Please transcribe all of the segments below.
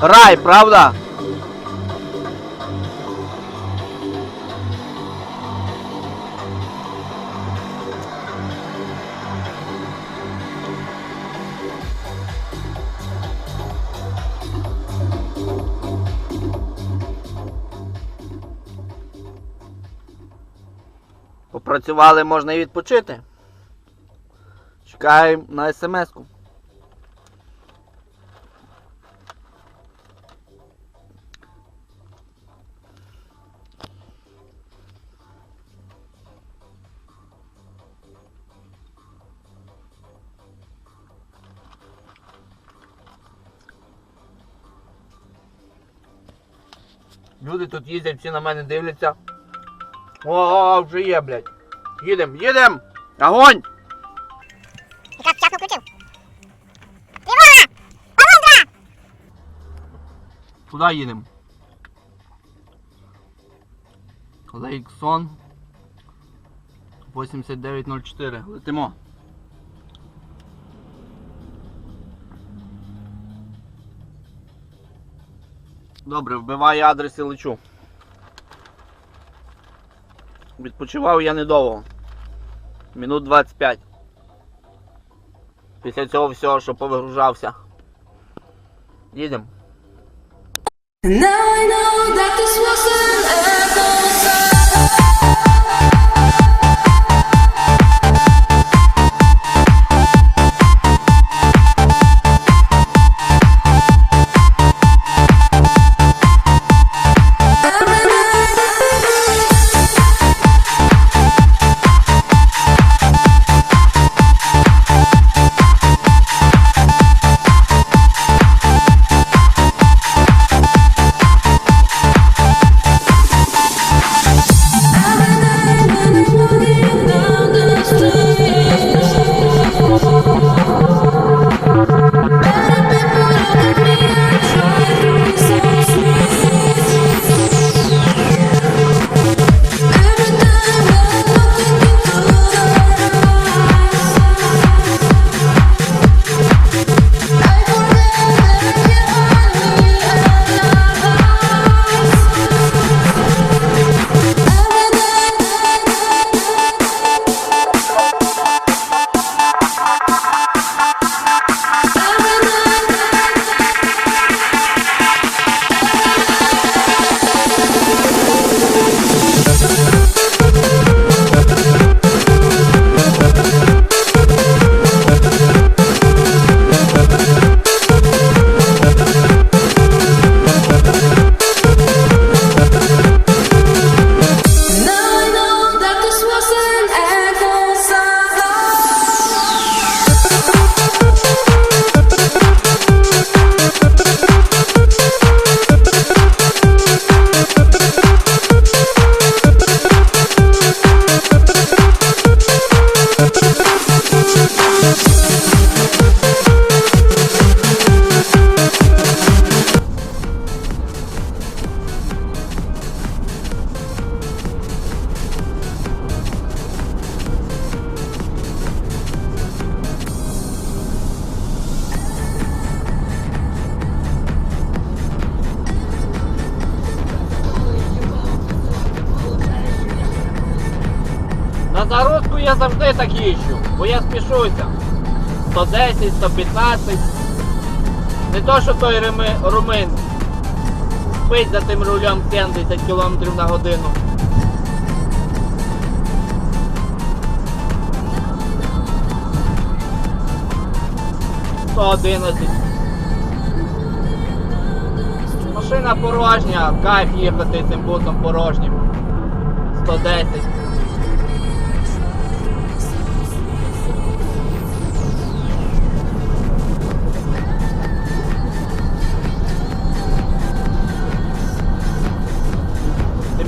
Рай, правда? Попрацювали, можна і відпочити. Чекаємо на смс-ку. Люди тут їздять, всі на мене дивляться. О, вже є, блядь. Їдем, їдем! Огонь! Якраз вчасно включив. Тривога! Куди їдемо? Лейксон 8904. Летимо. Добре, вбиваю адрес і лечу. Відпочивав я недовго. Минут 25. Після цього всього, що повигружався. Їдемо. Now I know that this was зародку я завжди так їжджу, бо я спішуся. 110, 115. Не то, що той румин спить за тим рулем 70 км на годину. Сто одинадцять. Машина порожня, кайф їхати цим бусом порожнім. 110.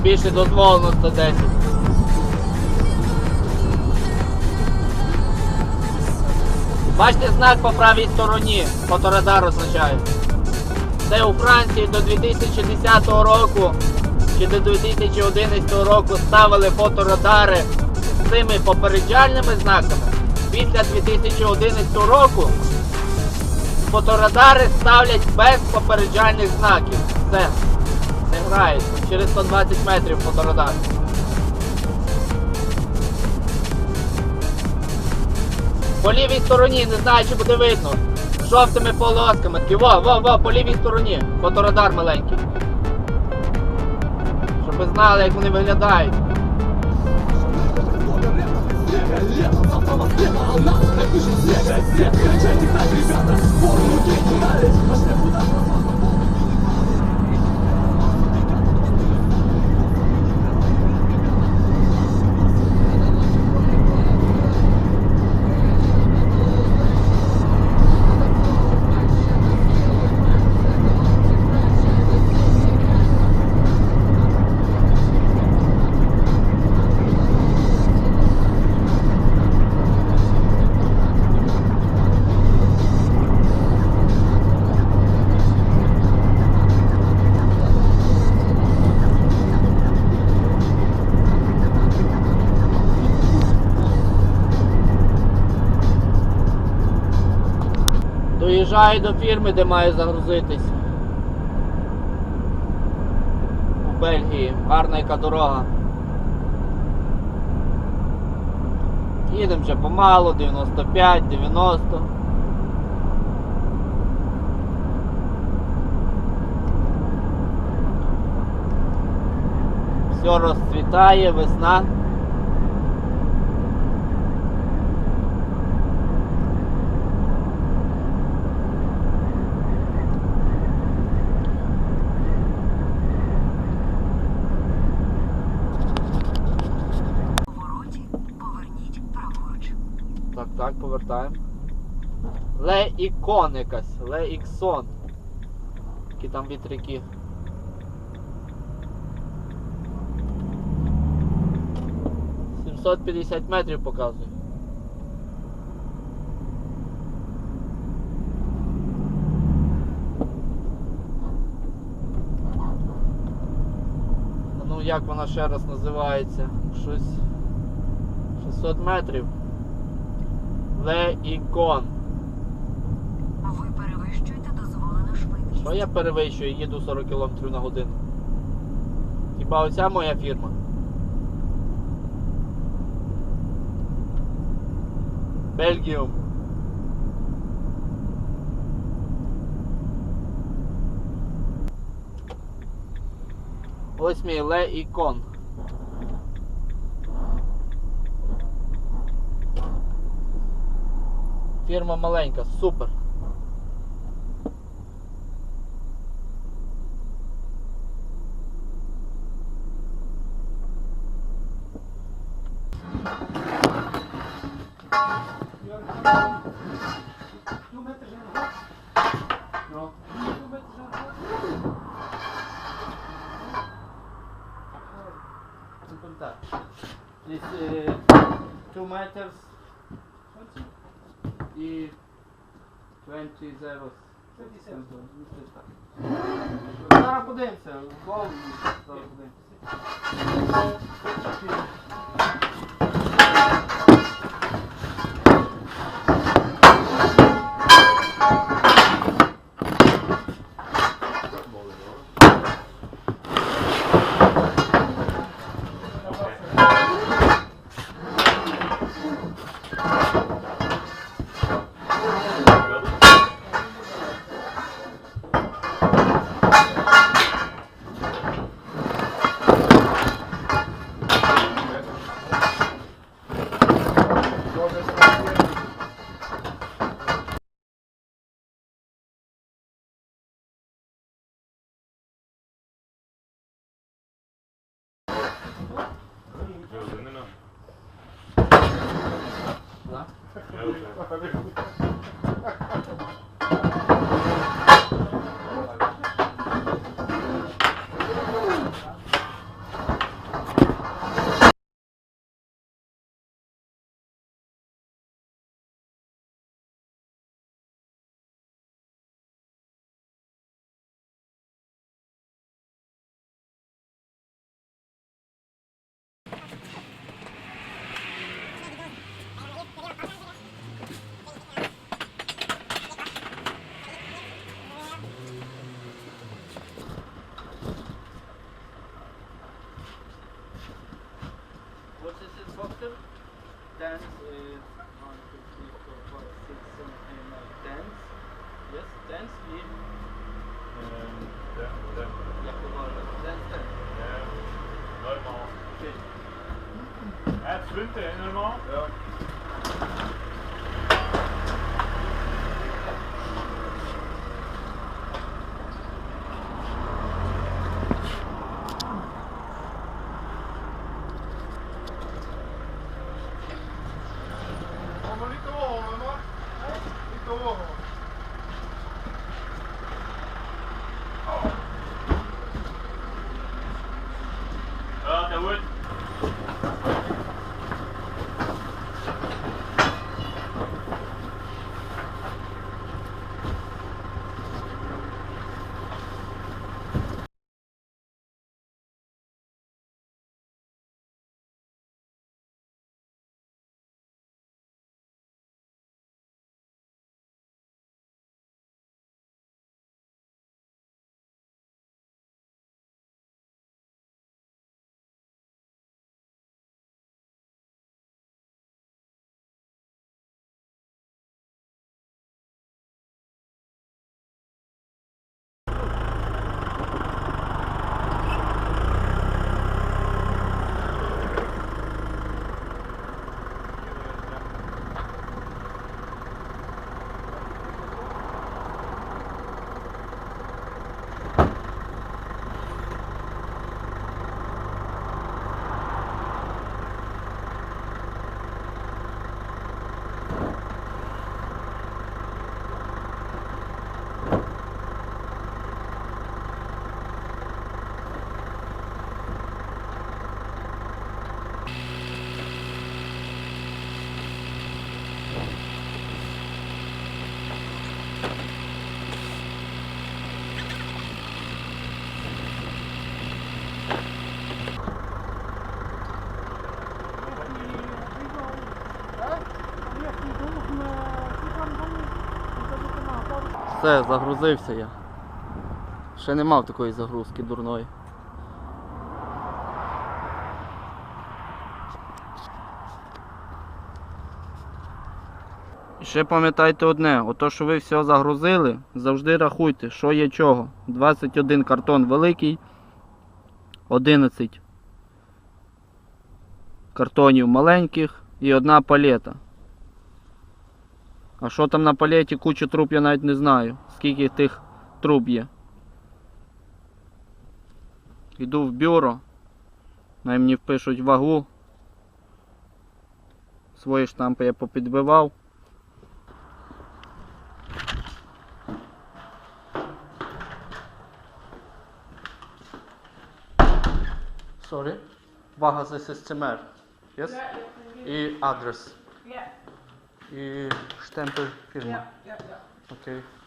Більше дозволено 110. Бачите знак по правій стороні, фоторадар означає. Це у Франції до 2010 року чи до 2011 року ставили фоторадари з цими попереджальними знаками. Після 2011 року фоторадари ставлять без попереджальних знаків. Все. Грають. Через 120 метрів фоторадар. По лівій стороні, не знаю, чи буде видно. З жовтими полосками. Такі, во, во, во, по лівій стороні. Фоторадар маленький. Щоб ви знали, як вони виглядають. Доїжджаю до фірми, де маю загрузитись. У Бельгії. Гарна яка дорога. Їдемо вже помалу, 95, 90. Все розцвітає, весна. Так. Ле ікон якась, Ле Іксон. Які там вітряки. Сімсот п'ятдесят метрів показує. Ну як вона ще раз називається? Щось 600 метрів. Ле ікон. Ви перевищуєте дозволену швидкість. Що я перевищую, їду 40 км на годину. Хіба оця моя фірма? Бельгіум. Ось мій Ле ікон. Фірма маленька, супер. sprinten, helemaal. Все, загрузився я. Ще не мав такої загрузки дурної. Ще пам'ятайте одне, ото що ви все загрузили, завжди рахуйте, що є чого. 21 картон великий, 11 картонів маленьких і одна палета. А що там на палеті кучу труб я навіть не знаю. Скільки тих труб є. Йду в бюро. Най мені впишуть вагу. Свої штампи я попідбивав. Sorry. Вага за ССЦМР. Yes? І адрес. І штемпель фірми. Окей. Fine.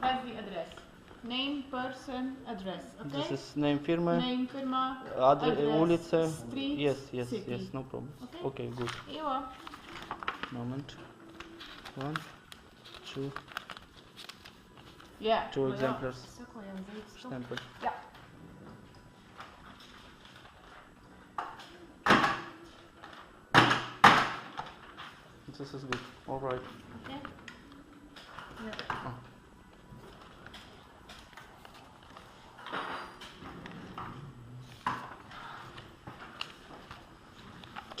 That's the address. Name, person, address. Okay. This is name firma. Name, firma, Address, address, улица. street, Yes, yes, city. yes, no problem. Okay. Okay, good. Io. Moment. One, two, Yeah. Two well, exemplars. Секунду, я зайду. штемпель. Yeah. This is good. All right. Okay.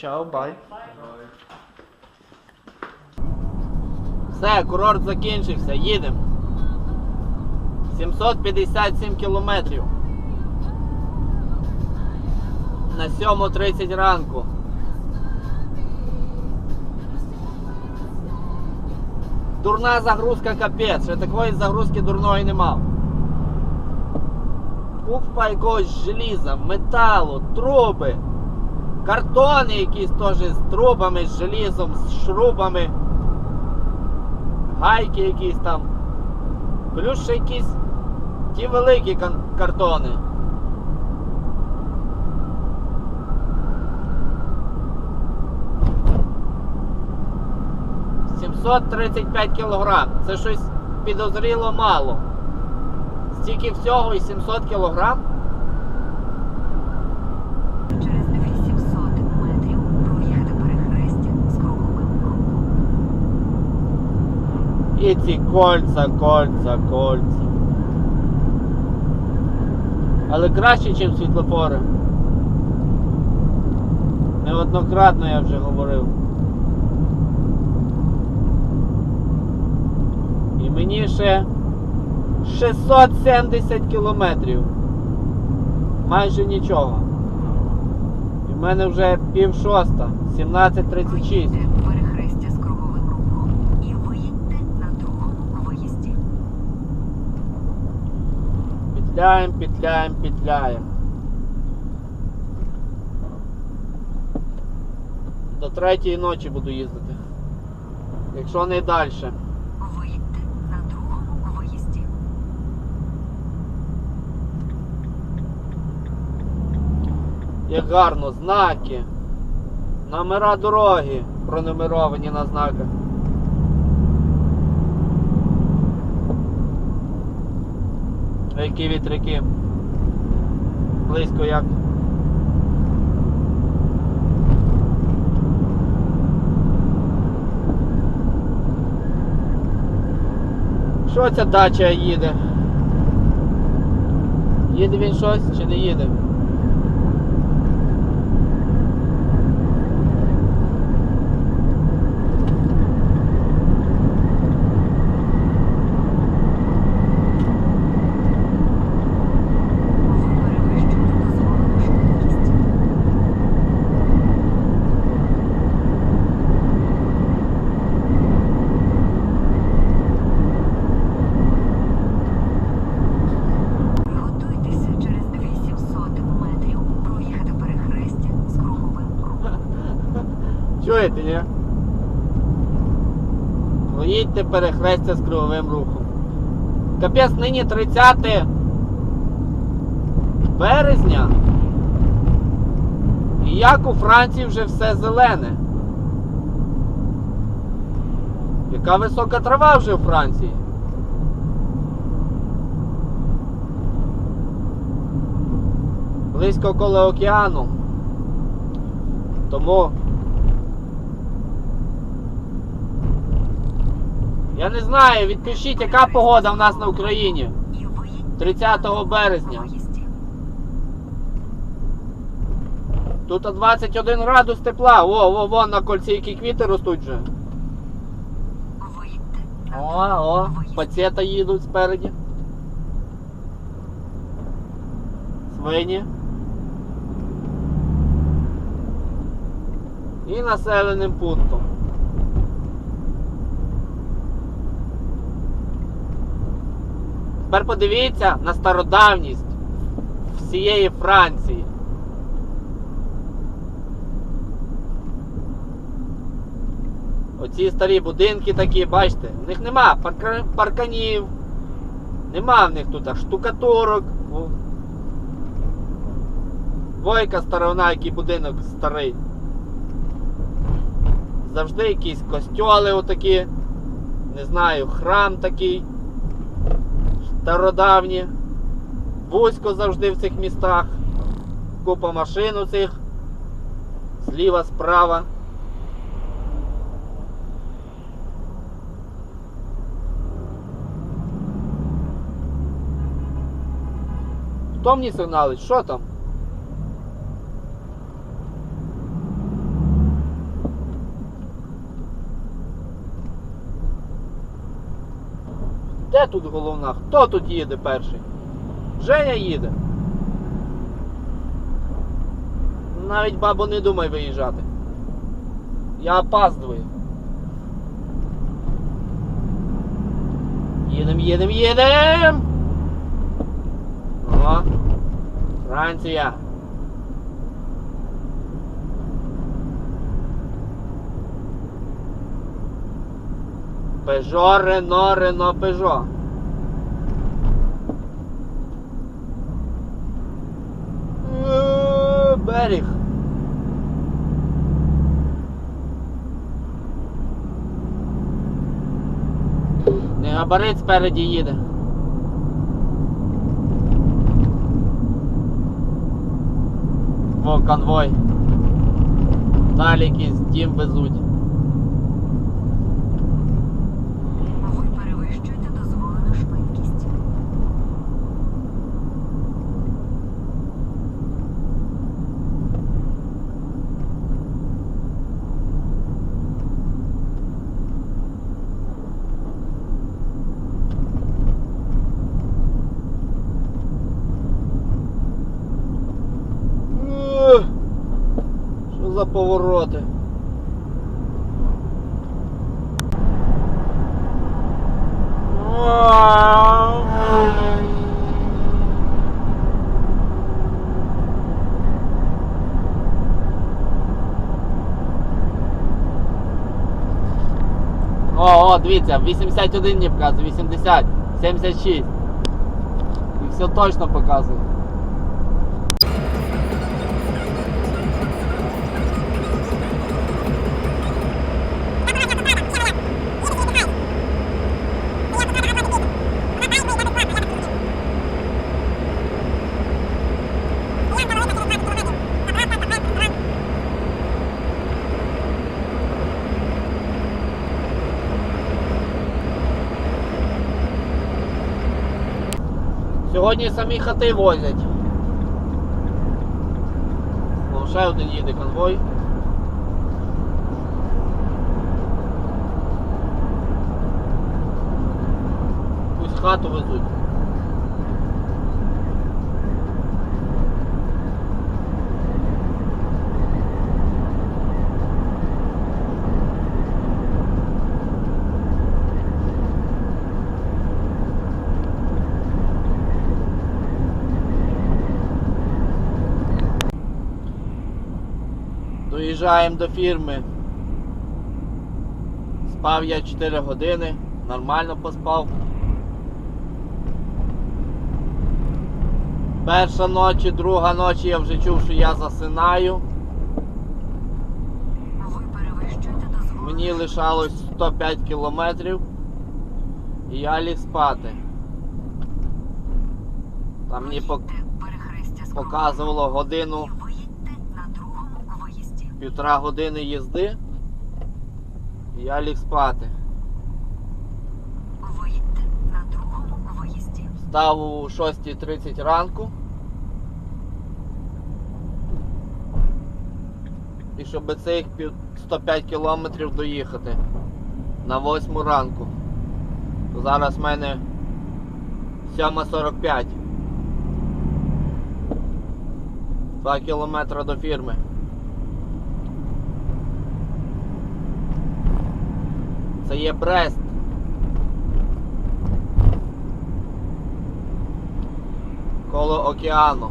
Ciao, bye. Все, курорт закінчився, їдемо. 757 кілометрів. На 7.30 ранку. Дурна загрузка капець, ще такої загрузки дурної не мав. купа якогось желіза, металу, труби, картони якісь теж з трубами, з желізом, з шрубами, гайки якісь там. Плюс ще якісь ті великі картони. Сімсот тридцять п'ять кілограм. Це щось підозріло мало. Стільки всього і 700 кілограм. Через 800 метрів проїхати перехрестя з круговим рухом. І ці кольця, кольця, кольця. Але краще, ніж світлофори. Неоднократно я вже говорив. І мені ще 670 кілометрів. Майже нічого. І в мене вже пів шоста, 17.36. Виїдьте перехрестя з круговим рухом і виїдьте на другому виїзді. Петляємо, петляємо, петляємо. До третьої ночі буду їздити. Якщо не далі. На другому виїзді. Як гарно, знаки. Номера дороги пронумеровані на знаках. Які вітряки. Близько як. Що ця дача їде? Їде він щось чи не їде? Ви перевищуєте дозволену швидкість. Приготуйтеся через 800 метрів проїхати перехрестя з круговим рухом. Чуєте, ні? Проїдьте перехрестя з круговим рухом. Капець нині 30 березня. І як у Франції вже все зелене. Яка висока трава вже у Франції? Близько коло океану. Тому Я не знаю, відпишіть, яка погода в нас на Україні 30 березня. Тут 21 градус тепла. О, о, вон на кольці які квіти ростуть вже. О, о, пацієта їдуть спереді. Свині. І населеним пунктом. Тепер подивіться на стародавність всієї Франції. Оці старі будинки такі, бачите, в них нема парканів, нема в них тут штукатурок. Во- Войка старовина, який будинок старий. Завжди якісь костьоли отакі, не знаю, храм такий стародавні. Вузько завжди в цих містах. Купа машин у цих. Зліва, справа. Хто мені сигналить? Що там? Де тут головна? Хто тут їде перший? Женя їде. Навіть бабо не думай виїжджати. Я опаздую. Їдем, їдем, їдем! Ага. Франція. Пежо, Рено, Рено, Пежо. Берег. Не габарит спереді їде. Во, конвой. Далі якийсь дім везуть. Ви перевищуєте дозволену швидкість. Е, Що за повороти? О, о, дивіться, 81 не показує, 80, 76. І все точно показує. Сьогодні самі хати возять. О, ще один їде конвой. Пусть хату везуть. Доїжджаємо до фірми. Спав я 4 години, нормально поспав. Перша ночі, друга ночі я вже чув, що я засинаю. Мені лишалось 105 кілометрів. І я ліг спати. Там мені показувало годину, і виїдьте на другому виїзді. Півтора години їзди. І я ліг спати. Виїдьте на другому виїзді. Став у 6.30 ранку. І щоб цих 105 кілометрів доїхати на 8 ранку. Зараз в мене 7.45. 2 кілометри до фірми. Це є Брест. коло океану.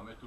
Mamy tu?